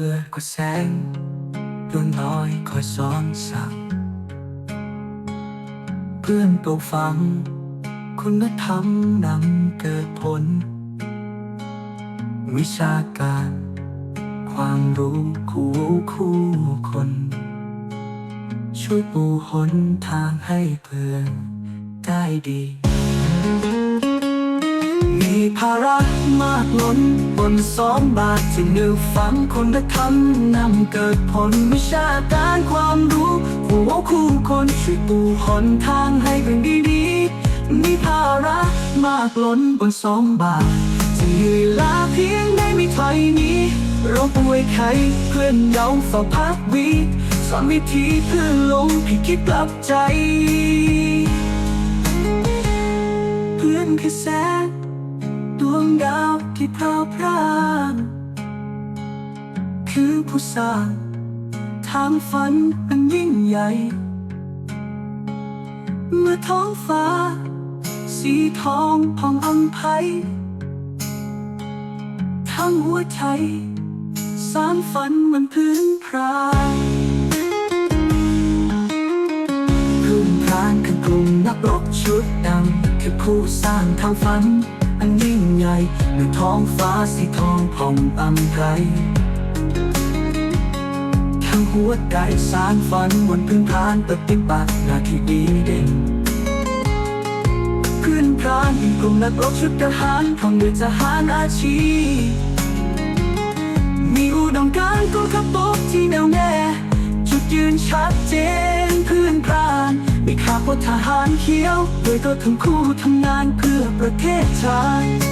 พื่อกดแสงดวงน้อยคอยสอนสั่งเพื่อนปลูกฝัง คุณธรรมนำเกิดผล วิชาการ ความรู้คู่คู่คน ช่วยปูหนทางให้เพื่อนได้ดี มีภาระมากล้นบนสองบาทที่นึกฟังคุณธรรมนำเกิดผลวิชาการความรู้หัวคู่คนช่วยปูหนทางให้เป็นดีๆ มีภาระมากล้นบนสองบาทที่เหนื่อยล้าเพียงได้ไม่ถอยนี้เราป่วยไข้เพื่อนเราฝ้าพักวีสอนวิธีเพื่อลงให้คิดกลับใจ เพื่อนคือแสง ดาวที่พราพรางคือผู้สร้างทางฝันอันยิ่งใหญ่ เมื่อท้องฟ้า สีทองผ่องอัมไพทั้งหัวใจ สารฝันมันพื้นพรางพื้นพรางคือกลุ่มนักรบชุดดำคือผู้สร้างทางฝัน อันยิ่งใหญ่ในท้องฟ้าสีทองผ่องอัมไพทั้งหัวใจสารฝันบนพื้นพรานปฏิบัติหน้าที่ดีเด่นเพื่อนพรานเป็นกลุ่มนักรบชุดทหารของด้วยทหารอาชีพมีอุดมการณ์กองทัพบกที่แน่วแน่จุดยืนชัดเจน ทหารเขียว โดยตัวทั้งคู่ทำงานเพื่อประเทศชาติ